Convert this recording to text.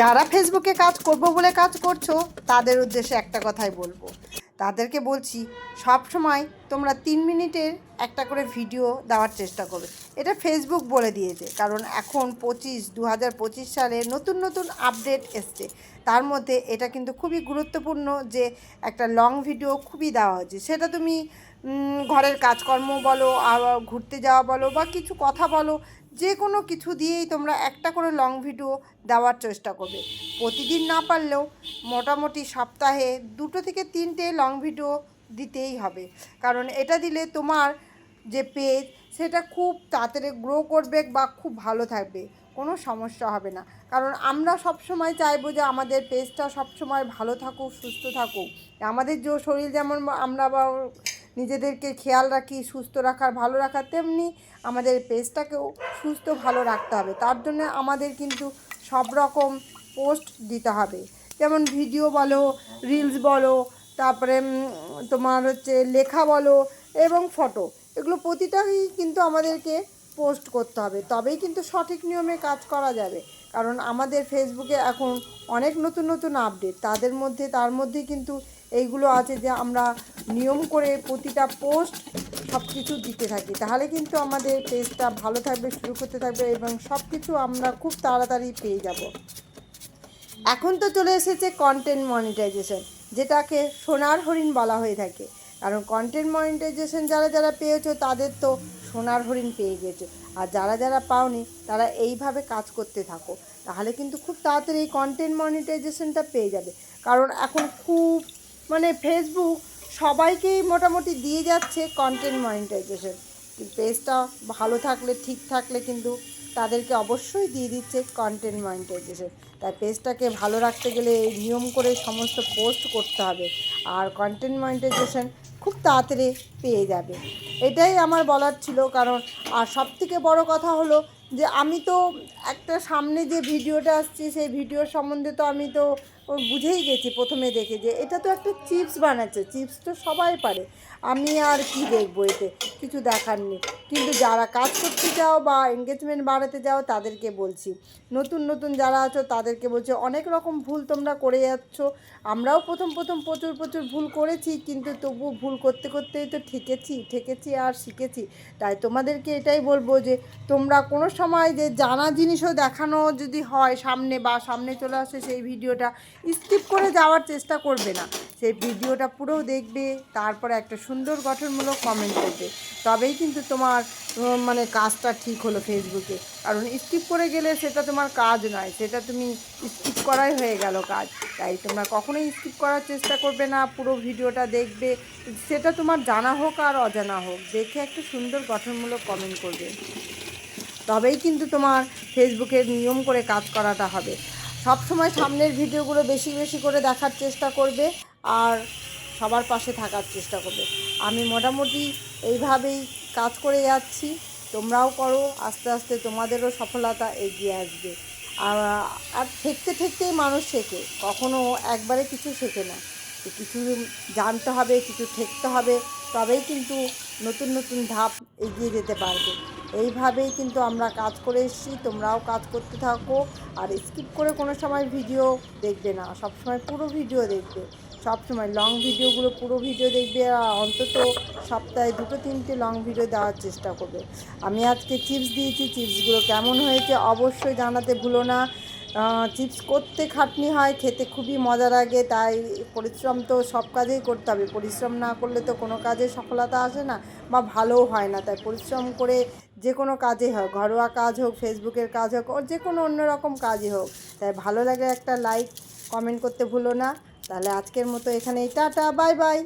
যারা ফেসবুকে কাজ করব বলে কাজ করছ, তাদের উদ্দেশ্যে একটা কথাই বলব। তাদেরকে বলছি, সব সময় তোমরা তিন মিনিটের একটা করে ভিডিও দেওয়ার চেষ্টা করবে। এটা ফেসবুক বলে দিয়েছে, কারণ এখন পঁচিশ দু হাজার পঁচিশ সালে নতুন নতুন আপডেট এসছে। তার মধ্যে এটা কিন্তু খুবই গুরুত্বপূর্ণ যে একটা লং ভিডিও খুবই দেওয়া হচ্ছে সেটা তুমি ঘরের কাজকর্ম বলো আর ঘুরতে যাওয়া বলো বা কিছু কথা বলো যে কোনো কিছু দিয়েই তোমরা একটা করে লং ভিডিও দেওয়ার চেষ্টা করবে। প্রতিদিন না পারলেও মোটামুটি সপ্তাহে দুটো থেকে তিনটে লং ভিডিও দিতেই হবে। কারণ এটা দিলে তোমার যে পেজ সেটা খুব তাড়াতাড়ি গ্রো করবে বা খুব ভালো থাকবে। কোনো সমস্যা হবে না। কারণ আমরা সব সময় চাইব যে আমাদের পেজটা সব সময় ভালো থাকুক, সুস্থ থাকুক। আমাদের যে শরীর যেমন আমরা আবার নিজেদেরকে খেয়াল রাখি, সুস্থ রাখার, ভালো রাখার, তেমনি আমাদের পেজটাকেও সুস্থ, ভালো রাখতে হবে। তার জন্য আমাদের কিন্তু সব রকম পোস্ট দিতে হবে। যেমন ভিডিও বলো রিলস বলো, তারপরে তোমার হচ্ছে লেখা বলো এবং ফটো এগুলো প্রতিটাই কিন্তু আমাদেরকে পোস্ট করতে হবে। তবেই কিন্তু সঠিক নিয়মে কাজ করা যাবে। কারণ আমাদের ফেসবুকে এখন অনেক নতুন নতুন আপডেট তাদের মধ্যে, তার মধ্যে কিন্তু এইগুলো আছে যে আমরা নিয়ম করে প্রতিটা পোস্ট সব কিছু দিতে থাকি। তাহলে কিন্তু আমাদের পেজটা ভালো থাকবে, শুরু করতে থাকবে এবং সব কিছু আমরা খুব তাড়াতাড়ি পেয়ে যাব। এখন তো চলে এসেছে কন্টেন্ট মনিটাইজেশন যেটাকে সোনার হরিণ বলা হয়ে থাকে। কারণ কন্টেন্ট মনিটাইজেশন যারা যারা পেয়েছ, তাদের তো সোনার হরিণ পেয়ে গেছো। আর যারা যারা পাওনি, তারা এইভাবে কাজ করতে থাকো। তাহলে কিন্তু খুব তাড়াতাড়ি এই কন্টেন্ট মনিটাইজেশনটা পেয়ে যাবে। কারণ এখন খুব মানে ফেসবুক সবাইকেই মোটামুটি দিয়ে যাচ্ছে কন্টেন্ট মনিটাইজেশন পেজটা ভালো থাকলে, ঠিক থাকলে কিন্তু তাদেরকে অবশ্যই দিয়ে দিচ্ছে কন্টেন্ট মনিটাইজেশন তাই পেজটাকে ভালো রাখতে গেলে এই নিয়ম করে সমস্ত পোস্ট করতে হবে। আর কন্টেন্ট মনিটাইজেশন খুব তাড়াতাড়ি পেয়ে যাবে। এটাই আমার বলার ছিল। কারণ, আর সবথেকে বড় কথা হলো যে, আমি তো একটা সামনে যে ভিডিওটা আসছে, সেই ভিডিওর সম্বন্ধে তো আমি তো বুঝেই গেছি প্রথমে দেখে যে এটা তো একটা চিপস বানাচ্ছে, চিপস তো সবাই পারে। আমি আর কি দেখব এতে? কিছু দেখার নেই। কিন্তু যারা কাজ করতে যাও বা এঙ্গেজমেন্ট বাড়াতে যাও, তাদেরকে বলছি। নতুন নতুন যারা আছো, তাদেরকে বলছি, অনেক রকম ভুল তোমরা করে যাচ্ছ। আমরাও প্রথম প্রথম প্রচুর প্রচুর ভুল করেছি, কিন্তু তবু ভুল করতে করতেই তো ঠেকেছি ঠেকেছি আর শিখেছি। তাই তোমাদেরকে এটাই বলব যে, তোমরা কোনো সময় যে জানা জিনিসও দেখানো যদি হয় সামনে বা সামনে চলে আসে সেই ভিডিওটা স্কিপ করে যাওয়ার চেষ্টা করবে না। সেই ভিডিওটা পুরো দেখবে, তারপরে একটা সুন্দর গঠনমূলক কমেন্ট করবে। তবেই কিন্তু তোমার মানে কাজটা ঠিক হলো ফেসবুকে কারণ স্কিপ করে গেলে সেটা তোমার কাজ নয়, সেটা তুমি স্কিপ করাই হয়ে গেল কাজ। তাই তোমরা কখনোই স্কিপ করার চেষ্টা করবে না, পুরো ভিডিওটা দেখবে। সেটা তোমার জানা হোক আর অজানা হোক, দেখে একটা সুন্দর গঠনমূলক কমেন্ট করবে। তবেই কিন্তু তোমার ফেসবুকের নিয়ম করে কাজ করাটা হবে। সব সময় সামনের ভিডিওগুলো বেশি বেশি করে দেখার চেষ্টা করবে আর সবার পাশে থাকার চেষ্টা করবে। আমি মোটামুটি এইভাবেই কাজ করে যাচ্ছি। তোমরাও করো, আস্তে আস্তে তোমাদেরও সফলতা এগিয়ে আসবে। আর ঠেকতে ঠেকতেই মানুষ শেখে। কখনো একবারে কিছু শেখে না। কিছু জানতে হবে, কিছু ঠেকতে হবে, তবেই কিন্তু নতুন নতুন ধাপ এগিয়ে যেতে পারবে। এইভাবেই কিন্তু আমরা কাজ করে এসেছি, তোমরাও কাজ করতে থাকো আর স্কিপ করে কোনো সময় ভিডিও দেখবে না সব সময় পুরো ভিডিও দেখবে সব সময় লং ভিডিওগুলো পুরো ভিডিও দেখবে আর অন্তত সপ্তাহে দুটো তিনটে লং ভিডিও দেওয়ার চেষ্টা করবে। আমি আজকে চিপস দিয়েছি চিপসগুলো কেমন হয়েছে অবশ্যই জানাতে ভুলো না। চিপস করতে খাটনি হয়, খেতে খুবই মজা লাগে, তাই পরিশ্রম তো সব কাজেই করতে হবে। পরিশ্রম না করলে তো কোনো কাজে সফলতা আসে না বা ভালোও হয় না। তাই পরিশ্রম করে যে কোনো কাজে হোক, ঘরোয়া কাজ হোক, ফেসবুকের কাজ হোক, ওর যে কোনো অন্যরকম কাজই হোক। তাই ভালো লাগে একটা লাইক, কমেন্ট করতে ভুলো না। তাহলে আজকের মতো এখানেই, টাটা, বাই বাই।